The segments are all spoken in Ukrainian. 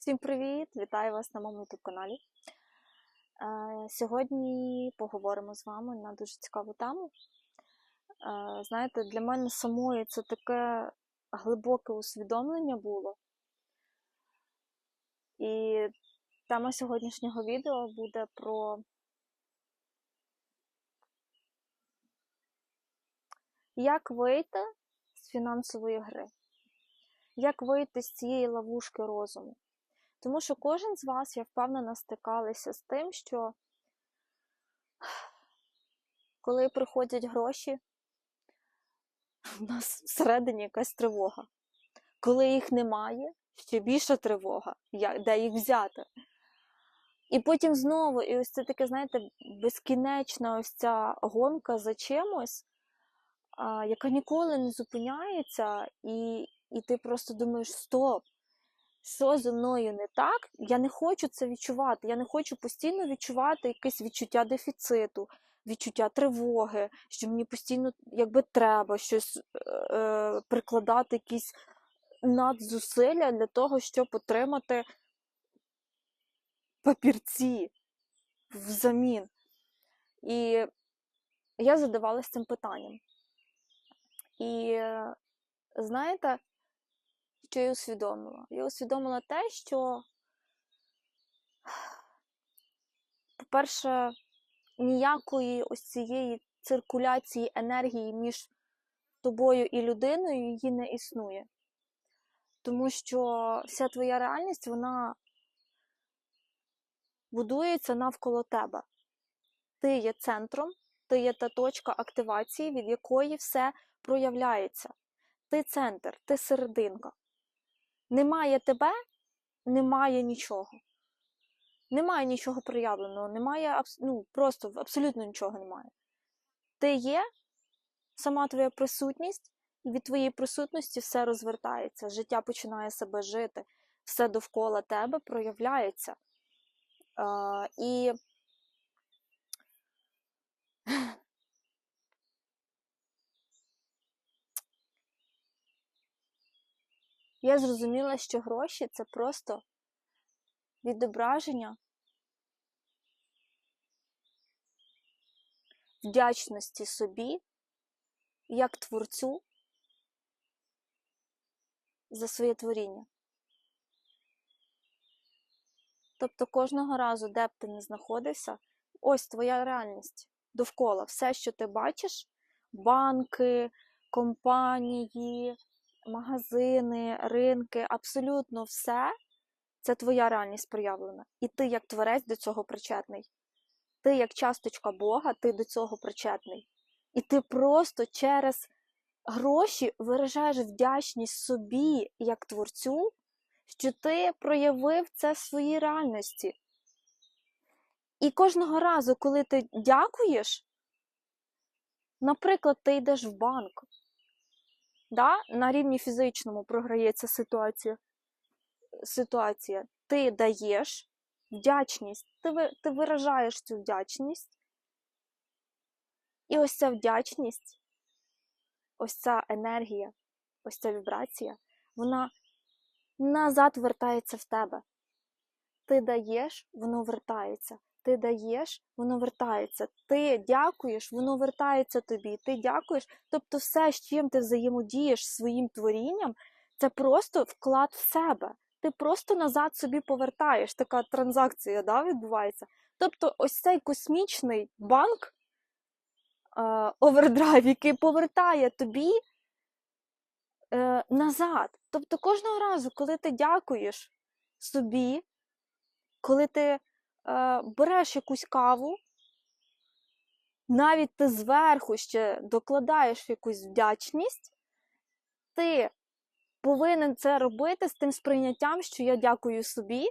Всім привіт! Вітаю вас на моєму youtube каналі. Е, Сьогодні поговоримо з вами на дуже цікаву тему. Е, Знаєте, для мене самої це таке глибоке усвідомлення було. І тема сьогоднішнього відео буде про як вийти з фінансової гри, як вийти з цієї ловушки розуму. Тому що кожен з вас, я впевнена, стикалися з тим, що коли приходять гроші, в нас всередині якась тривога. Коли їх немає, ще більша тривога, де їх взяти. І потім знову, і ось це таке, знаєте, безкінечна ось ця гонка за чимось, яка ніколи не зупиняється, і, і ти просто думаєш: стоп, що зі мною не так, я не хочу це відчувати. Я не хочу постійно відчувати якесь відчуття дефіциту, відчуття тривоги, що мені постійно якби треба щось е, прикладати, якісь надзусилля для того, щоб отримати папірці взамін. І я задавалася цим питанням. І е, знаєте, що я усвідомила? Я усвідомила те, що, по-перше, ніякої ось цієї циркуляції енергії між тобою і людиною її не існує. Тому що вся твоя реальність, вона будується навколо тебе. Ти є центром, ти є та точка активації, від якої все проявляється. Ти центр, ти серединка. Немає тебе, немає нічого. Немає нічого проявленого, немає ну, просто абсолютно нічого немає. Ти є, сама твоя присутність, і від твоєї присутності все розвертається, життя починає себе жити, все довкола тебе проявляється. А, і я зрозуміла, що гроші це просто відображення вдячності собі як творцю за своє творіння. Тобто кожного разу, де б ти не знаходився, ось твоя реальність довкола. Все, що ти бачиш, банки, компанії, магазини, ринки, абсолютно все це твоя реальність проявлена. І ти, як творець, до цього причетний. Ти, як часточка Бога, ти до цього причетний. І ти просто через гроші виражаєш вдячність собі як творцю, що ти проявив це в своїй реальності. І кожного разу, коли ти дякуєш, наприклад, ти йдеш в банк, да? на рівні фізичному програється ситуація. ситуація. Ти даєш вдячність, ти, ти виражаєш цю вдячність. І ось ця вдячність, ось ця енергія, ось ця вібрація, вона назад вертається в тебе. Ти даєш, воно вертається. Ти даєш, воно вертається. Ти дякуєш, воно вертається тобі. Ти дякуєш. Тобто, все, з чим ти взаємодієш своїм творінням, це просто вклад в себе. Ти просто назад собі повертаєш. Така транзакція да, відбувається. Тобто, ось цей космічний банк е, овердрайв, який повертає тобі е, назад. Тобто кожного разу, коли ти дякуєш собі, коли ти береш якусь каву, навіть ти зверху ще докладаєш якусь вдячність, ти повинен це робити з тим сприйняттям, що я дякую собі,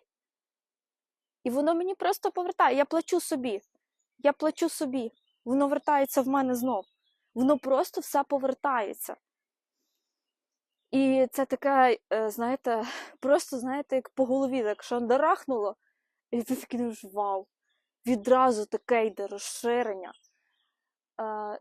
і воно мені просто повертає. Я плачу собі. Я плачу собі. Воно вертається в мене знов. Воно просто все повертається. І це таке, е, знаєте, просто, знаєте, як по голові, так шандарахнуло, і ти такий думаєш, вау, відразу таке йде розширення. Е,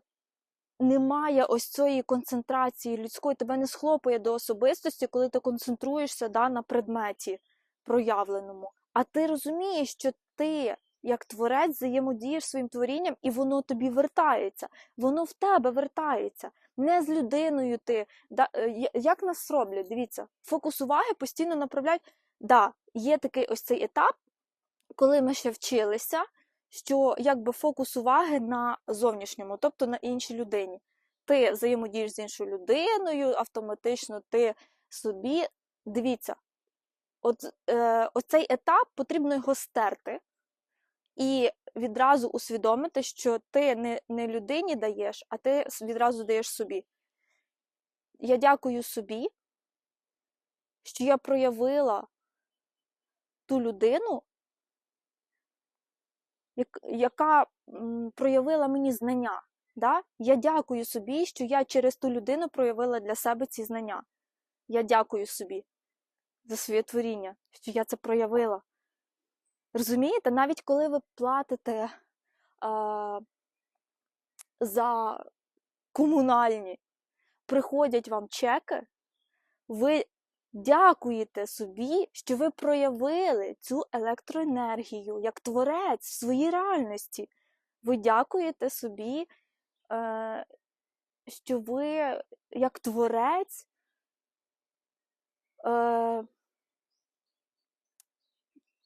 немає ось цієї концентрації людської, тебе не схлопує до особистості, коли ти концентруєшся да, на предметі. проявленому, а ти розумієш, що ти, як творець, взаємодієш своїм творінням, і воно тобі вертається, воно в тебе вертається. Не з людиною ти. Да, е, як нас роблять? Дивіться, фокус уваги постійно направляють. Да, є такий ось цей етап, коли ми ще вчилися, що якби фокус уваги на зовнішньому, тобто на іншій людині. Ти взаємодієш з іншою людиною, автоматично ти собі. Дивіться, от е, оцей етап потрібно його стерти і відразу усвідомити, що ти не, не людині даєш, а ти відразу даєш собі. Я дякую собі, що я проявила ту людину, яка проявила мені знання. Да? Я дякую собі, що я через ту людину проявила для себе ці знання. Я дякую собі за своє творіння, що я це проявила. Розумієте, навіть коли ви платите а, за комунальні, приходять вам чеки, ви дякуєте собі, що ви проявили цю електроенергію як творець в своїй реальності. Ви дякуєте собі, е, що ви як творець. Е,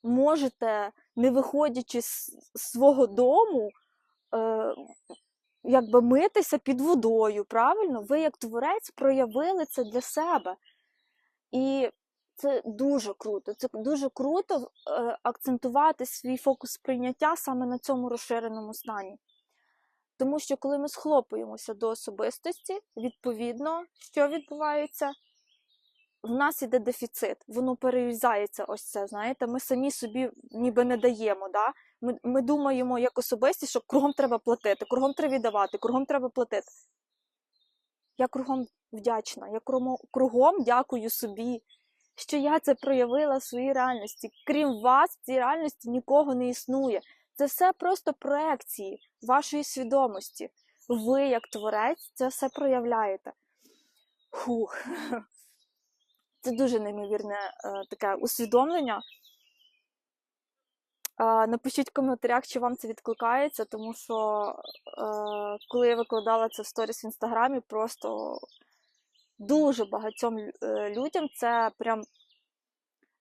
можете, не виходячи з свого дому, е, якби митися під водою, правильно? Ви, як творець, проявили це для себе. І це дуже круто. Це дуже круто е, акцентувати свій фокус прийняття саме на цьому розширеному стані. Тому що коли ми схлопуємося до особистості, відповідно, що відбувається? В нас іде дефіцит, воно перерізається ось це. Знаєте, ми самі собі ніби не даємо. Да? Ми, ми думаємо як особисті, що кругом треба платити, кругом треба віддавати, кругом треба платити. Я кругом вдячна, я кругом, дякую собі, що я це проявила в своїй реальності. Крім вас, в цій реальності нікого не існує. Це все просто проекції вашої свідомості. Ви, як творець, це все проявляєте. Фух. Це дуже неймовірне е, таке усвідомлення. Напишіть в коментарях, чи вам це відкликається, тому що е, коли я викладала це в сторіс в інстаграмі, просто дуже багатьом е, людям це прям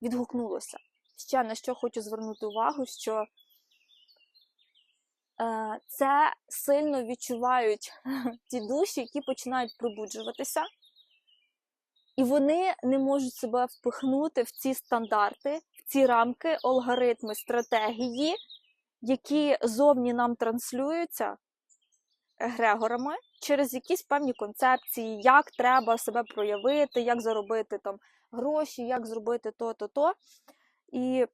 відгукнулося. Ще на що хочу звернути увагу, що е, це сильно відчувають ті душі, які починають пробуджуватися. І вони не можуть себе впихнути в ці стандарти, в ці рамки, алгоритми, стратегії, які зовні нам транслюються егрегорами через якісь певні концепції, як треба себе проявити, як заробити там гроші, як зробити то, то, то. І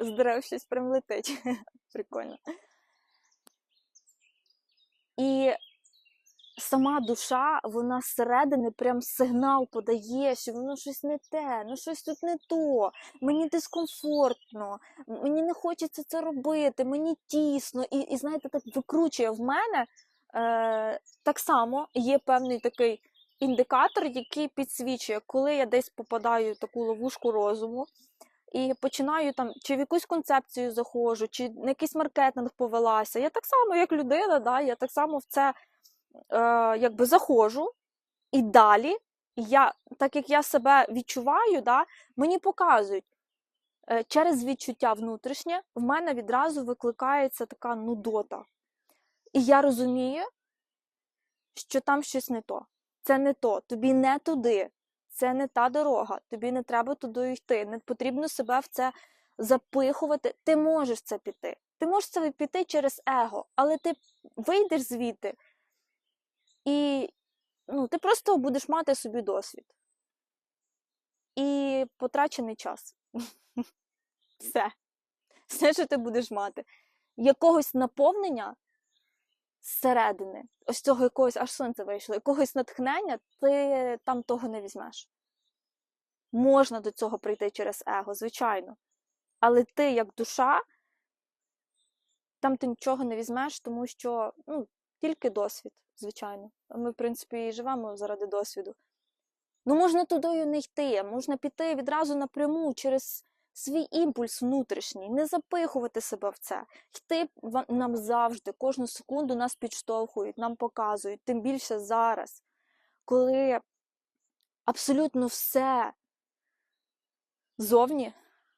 Здрав, щось прям летить. Прикольно. І сама душа, вона зсередини прям сигнал подає, що воно щось не те, ну щось тут не то, мені дискомфортно, мені не хочеться це робити, мені тісно. І, і знаєте, так викручує в мене. Е, так само є певний такий індикатор, який підсвічує, коли я десь попадаю в таку ловушку розуму. І починаю там, чи в якусь концепцію заходжу, чи на якийсь маркетинг повелася. Я так само, як людина, да, я так само в це якби заходжу, і далі я, так як я себе відчуваю, да, мені показують е, через відчуття внутрішнє, в мене відразу викликається така нудота. І я розумію, що там щось не то. Це не то, тобі не туди, це не та дорога, тобі не треба туди йти, не потрібно себе в це запихувати. Ти можеш це піти. Ти можеш це піти через его, але ти вийдеш звідти, і ну, ти просто будеш мати собі досвід. І потрачений час. Все. Все, що ти будеш мати. Якогось наповнення зсередини, ось цього якогось, аж сонце вийшло, якогось натхнення, ти там того не візьмеш. Можна до цього прийти через его, звичайно. Але ти, як душа, там ти нічого не візьмеш, тому що ну, тільки досвід, звичайно. Ми, в принципі, і живемо заради досвіду. Ну, можна туди не йти, можна піти відразу напряму через свій імпульс внутрішній, не запихувати себе в це. Йти нам завжди, кожну секунду нас підштовхують, нам показують, тим більше зараз, коли абсолютно все зовні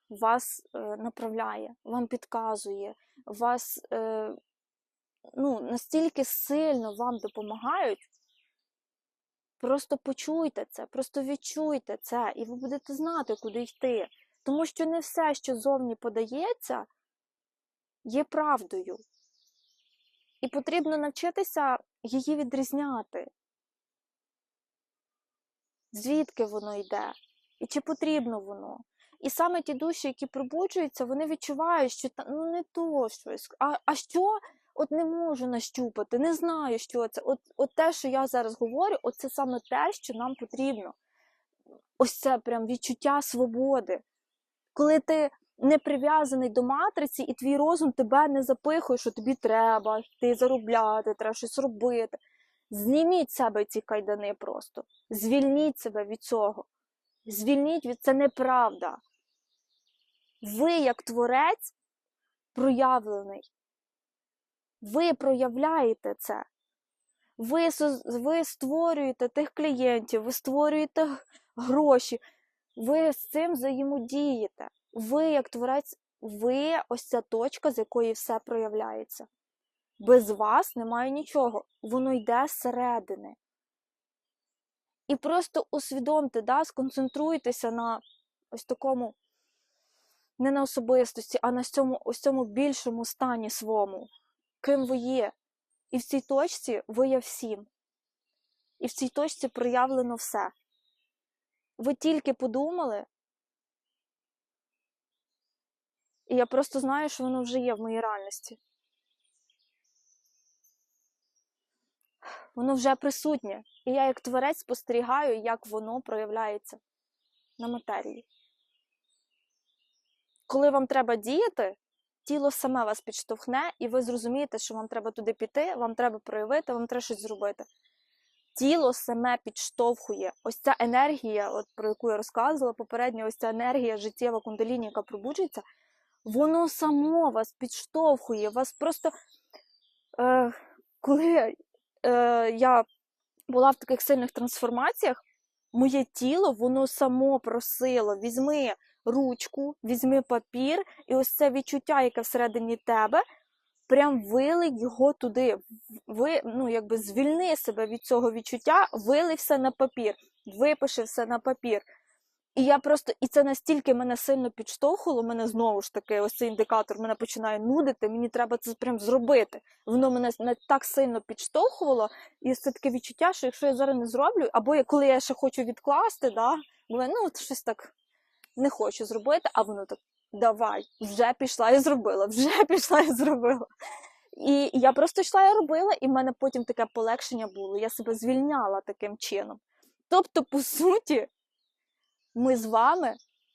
вас е, направляє, вам підказує, вас е, ну, настільки сильно вам допомагають. Просто почуйте це, просто відчуйте це, і ви будете знати, куди йти. Тому що не все, що зовні подається, є правдою. І потрібно навчитися її відрізняти. Звідки воно йде? І чи потрібно воно? І саме ті душі, які пробуджуються, вони відчувають, що ну не то щось. А, а що? От не можу нащупати, не знаю, що це. От, от те, що я зараз говорю, от це саме те, що нам потрібно. Ось це прям відчуття свободи. Коли ти не прив'язаний до матриці, і твій розум тебе не запихує, що тобі треба йти заробляти, треба щось робити. Зніміть себе ці кайдани просто. Звільніть себе від цього. Звільніть від це неправда. Ви, як творець, проявлений. Ви проявляєте це. Ви, ви створюєте тих клієнтів, ви створюєте гроші, ви з цим взаємодієте. Ви, як творець, ви ось ця точка, з якої все проявляється. Без вас немає нічого, воно йде зсередини. І просто усвідомте, да, сконцентруйтеся на ось такому, не на особистості, а на цьому, ось цьому більшому стані своєму, ким ви є. І в цій точці ви є всім. І в цій точці проявлено все. Ви тільки подумали, і я просто знаю, що воно вже є в моїй реальності. Воно вже присутнє. І я, як творець, спостерігаю, як воно проявляється на матерії. Коли вам треба діяти, тіло саме вас підштовхне, і ви зрозумієте, що вам треба туди піти, вам треба проявити, вам треба щось зробити. Тіло саме підштовхує. Ось ця енергія, от про яку я розказувала попередньо, ось ця енергія життєва кундаліні, яка пробуджується, воно само вас підштовхує. Вас просто, е, коли е, я була в таких сильних трансформаціях, моє тіло, воно само просило: візьми ручку, візьми папір, і ось це відчуття, яке всередині тебе, прям вилий його туди. Ви, ну, якби звільни себе від цього відчуття, вилий все на папір, випиши все на папір. І я просто, і це настільки мене сильно підштовхувало, мене знову ж таки, ось цей індикатор мене починає нудити, мені треба це прям зробити. Воно мене не так сильно підштовхувало, і це таке відчуття, що якщо я зараз не зроблю, або я- коли я ще хочу відкласти, да, ну от щось так не хочу зробити, а воно так давай, вже пішла і зробила, вже пішла і зробила. І я просто йшла і робила, і в мене потім таке полегшення було. Я себе звільняла таким чином. Тобто, по суті, ми з вами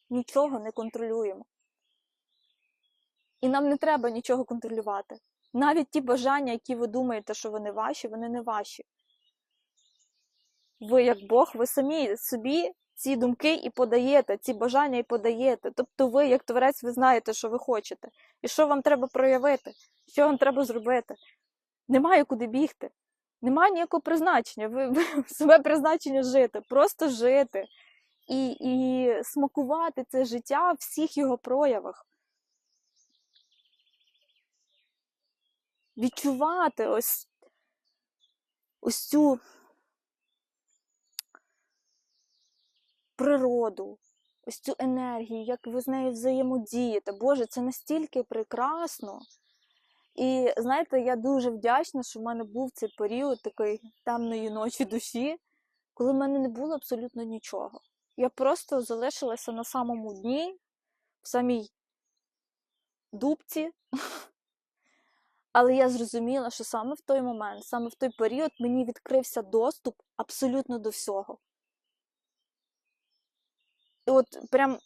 нічого не контролюємо. І нам не треба нічого контролювати. Навіть ті бажання, які ви думаєте, що вони ваші, вони не ваші. Ви, як Бог, ви самі собі ці думки і подаєте, ці бажання і подаєте. Тобто ви, як творець, ви знаєте, що ви хочете, і що вам треба проявити, що вам треба зробити. Немає куди бігти, немає ніякого призначення. Ви, ви себе призначення жити, просто жити і, і смакувати це життя в всіх його проявах. Відчувати ось, ось цю природу, ось цю енергію, як ви з нею взаємодієте. Боже, це настільки прекрасно. І знаєте, я дуже вдячна, що в мене був цей період такої темної ночі душі, коли в мене не було абсолютно нічого. Я просто залишилася на самому дні, в самій дубці. Але я зрозуміла, що саме в той момент, саме в той період мені відкрився доступ абсолютно до всього. От прям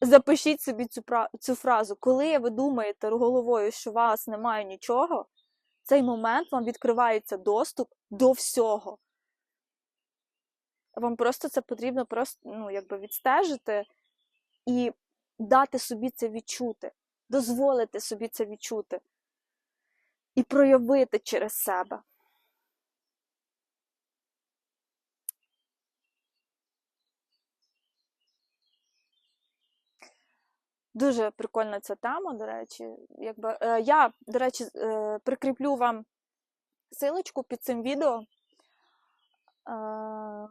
запишіть собі цю, цю фразу. Коли ви думаєте головою, що у вас немає нічого, в цей момент вам відкривається доступ до всього. Вам просто це потрібно просто ну, якби відстежити і дати собі це відчути, дозволити собі це відчути і проявити через себе. Дуже прикольна ця тема, до речі. Якби, е, я, до речі, е, прикріплю вам силочку під цим відео. Е,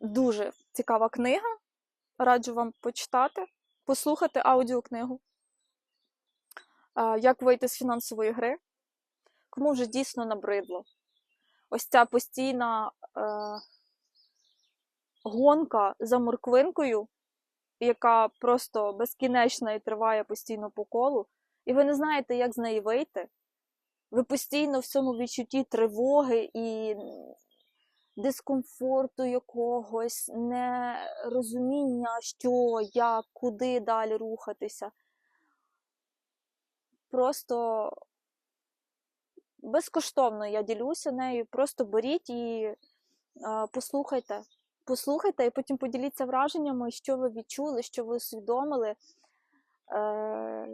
дуже цікава книга. Раджу вам почитати, послухати аудіокнигу. Е, Як вийти з фінансової гри. Кому вже дійсно набридло. Ось ця постійна е, гонка за морквинкою, яка просто безкінечна і триває постійно по колу, і ви не знаєте, як з неї вийти. Ви постійно в цьому відчутті тривоги і дискомфорту якогось, нерозуміння, що, як, куди далі рухатися. Просто безкоштовно я ділюся нею. Просто беріть і послухайте. Послухайте і потім поділіться враженнями, що ви відчули, що ви усвідомили. Е,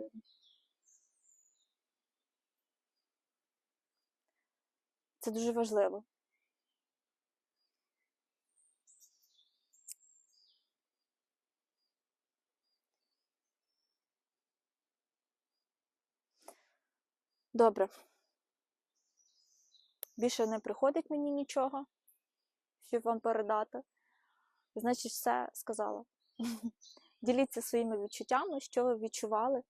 Це дуже важливо. Добре. Більше не приходить мені нічого, щоб вам передати. Значить, все сказала. Діліться своїми відчуттями, що ви відчували.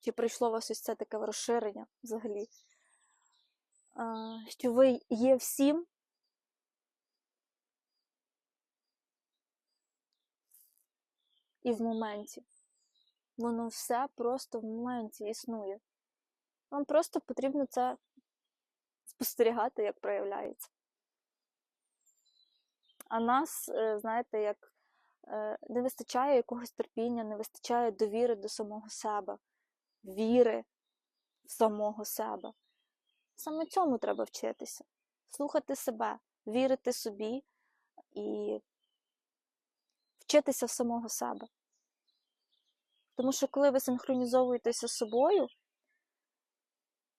Чи прийшло у вас ось це таке розширення взагалі? Що ви є всім. І в моменті. Воно все просто в моменті існує. Вам просто потрібно це спостерігати, як проявляється. А нас, е, знаєте, як е, не вистачає якогось терпіння, не вистачає довіри до самого себе, віри в самого себе. Саме цьому треба вчитися. Слухати себе, вірити собі і вчитися в самого себе. Тому що коли ви синхронізовуєтеся з собою,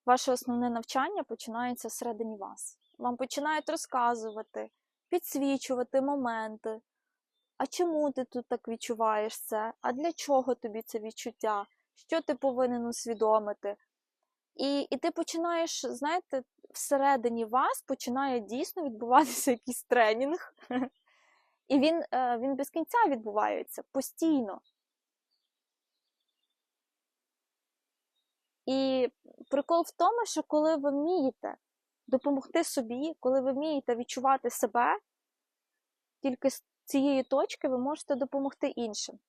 ваше основне навчання починається всередині вас. Вам починають розказувати, підсвічувати моменти. А чому ти тут так відчуваєш це? А для чого тобі це відчуття? Що ти повинен усвідомити? І, і ти починаєш, знаєте, всередині вас починає дійсно відбуватися якийсь тренінг. І він, е, він без кінця відбувається постійно. І прикол в тому, що коли ви вмієте допомогти собі, коли ви вмієте відчувати себе, тільки з цієї точки ви можете допомогти іншим.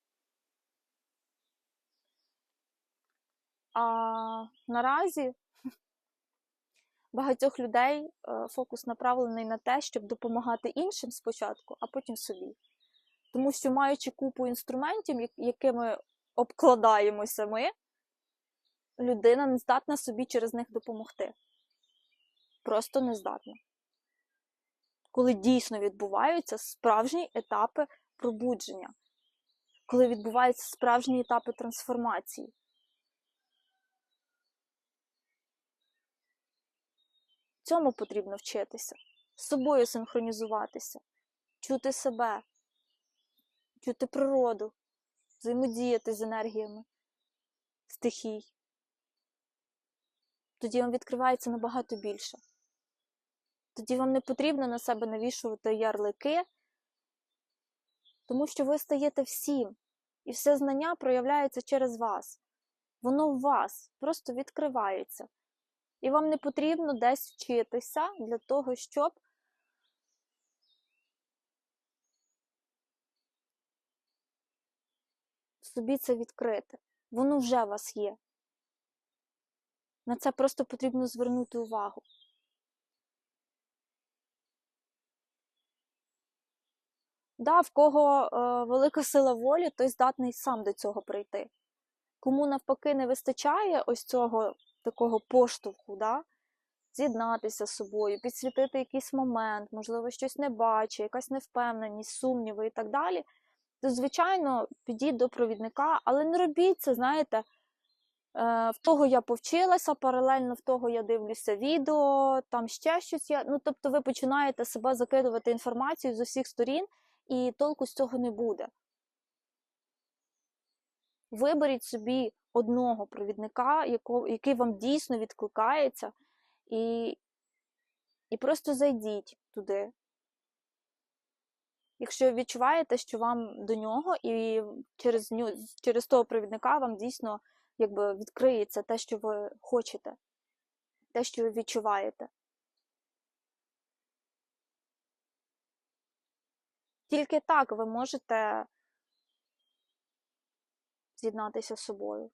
А наразі багатьох людей е, фокус направлений на те, щоб допомагати іншим спочатку, а потім собі. Тому що, маючи купу інструментів, якими обкладаємося ми, людина не здатна собі через них допомогти. Просто не здатна. Коли дійсно відбуваються справжні етапи пробудження, коли відбуваються справжні етапи трансформації. Цьому потрібно вчитися, з собою синхронізуватися, чути себе, чути природу, взаємодіяти з енергіями стихій. Тоді вам відкривається набагато більше. Тоді вам не потрібно на себе навішувати ярлики, тому що ви стаєте всім, і все знання проявляється через вас. Воно в вас просто відкривається. І вам не потрібно десь вчитися для того, щоб собі це відкрити. Воно вже у вас є. На це просто потрібно звернути увагу. Да, в кого е, велика сила волі, той здатний сам до цього прийти. Кому навпаки не вистачає ось цього такого поштовху, да, з'єднатися з собою, підсвітити якийсь момент, можливо, щось не бачить, якась невпевненість, сумніви і так далі, то, звичайно, підіть до провідника, але не робіть це, знаєте, е, в того я повчилася, паралельно в того я дивлюся відео, там ще щось є. Ну, тобто ви починаєте себе закидувати інформацією з усіх сторін, і толку з цього не буде. Виберіть собі одного провідника, який вам дійсно відкликається, і, і просто зайдіть туди. Якщо відчуваєте, що вам до нього, і через, через того провідника вам дійсно якби, відкриється те, що ви хочете, те, що ви відчуваєте. Тільки так ви можете з'єднатися з собою.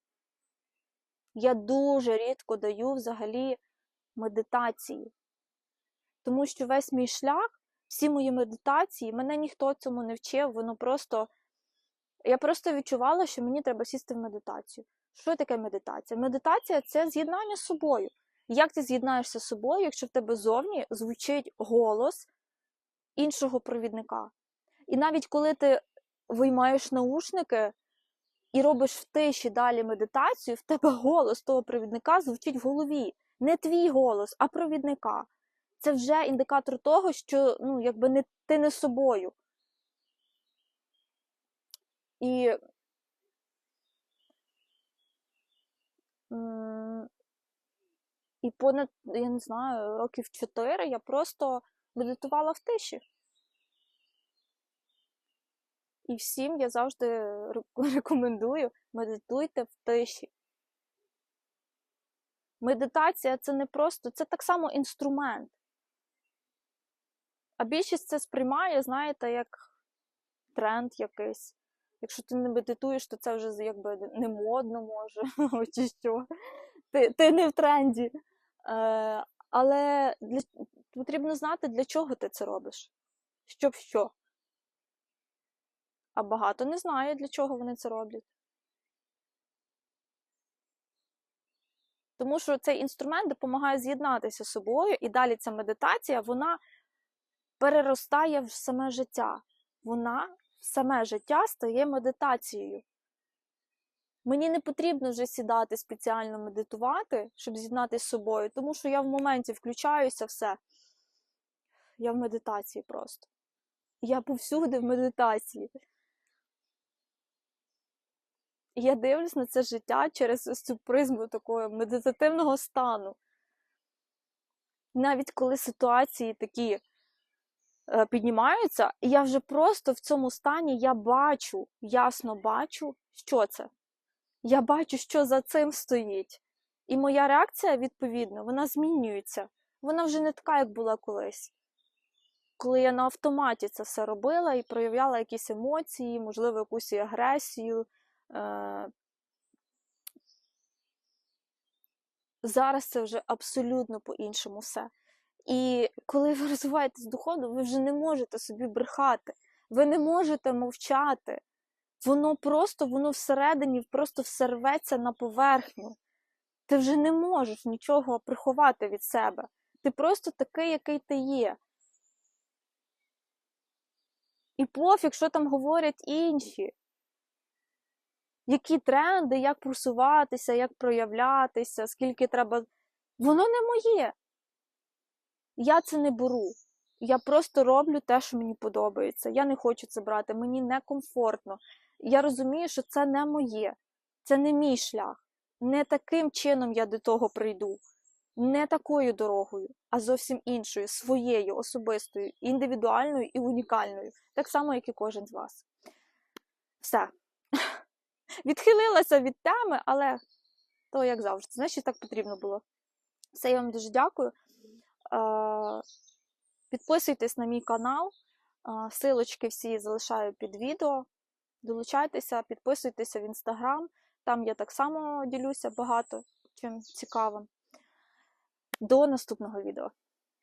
Я дуже рідко даю взагалі медитації, тому що весь мій шлях, всі мої медитації, мене ніхто цьому не вчив, воно просто. Я просто відчувала, що мені треба сісти в медитацію. Що таке медитація? Медитація це з'єднання з собою. Як ти з'єднаєшся з собою, якщо в тебе зовні звучить голос іншого провідника? І навіть коли ти виймаєш наушники і робиш в тиші далі медитацію, в тебе голос того провідника звучить в голові. Не твій голос, а провідника. Це вже індикатор того, що ну, якби не, ти не собою. І і понад, я не знаю, років 4 я просто медитувала в тиші. І всім я завжди рекомендую медитуйте в тиші. Медитація це не просто, це так само інструмент. А більшість це сприймає, знаєте, як тренд якийсь. Якщо ти не медитуєш, то це вже якби не модно може, чи що. Ти, ти не в тренді. Е, але для, потрібно знати, для чого ти це робиш. Щоб що. А багато не знає, для чого вони це роблять. Тому що цей інструмент допомагає з'єднатися з собою, і далі ця медитація вона переростає в саме життя. Вона саме життя стає медитацією. Мені не потрібно вже сідати спеціально медитувати, щоб з'єднатися з собою, тому що я в моменті включаюся все. Я в медитації просто. Я повсюди в медитації. Я дивлюсь на це життя через цю призму такого медитативного стану. Навіть коли ситуації такі е, піднімаються, я вже просто в цьому стані я бачу, ясно бачу, що це. Я бачу, що за цим стоїть. І моя реакція, відповідно, вона змінюється. Вона вже не така, як була колись. Коли я на автоматі це все робила і проявляла якісь емоції, можливо, якусь агресію. Е, Зараз це вже абсолютно по-іншому все. І коли ви розвиваєтесь духовно, ви вже не можете собі брехати, ви не можете мовчати. Воно просто, воно всередині просто всерветься на поверхню. Ти вже не можеш нічого приховати від себе. Ти просто такий, який ти є. І пофіг, що там говорять інші. Які тренди, як просуватися, як проявлятися, скільки треба. Воно не моє. Я це не беру. Я просто роблю те, що мені подобається. Я не хочу це брати, мені некомфортно. Я розумію, що це не моє, це не мій шлях. Не таким чином я до того прийду, не такою дорогою, а зовсім іншою, своєю, особистою, індивідуальною і унікальною, так само, як і кожен з вас. Все. Відхилилася від теми, але то як завжди, значить, так потрібно було. Все, я вам дуже дякую. Підписуйтесь на мій канал, силочки всі залишаю під відео. Долучайтеся, підписуйтеся в інстаграм. Там я так само ділюся багато чим цікавим. До наступного відео.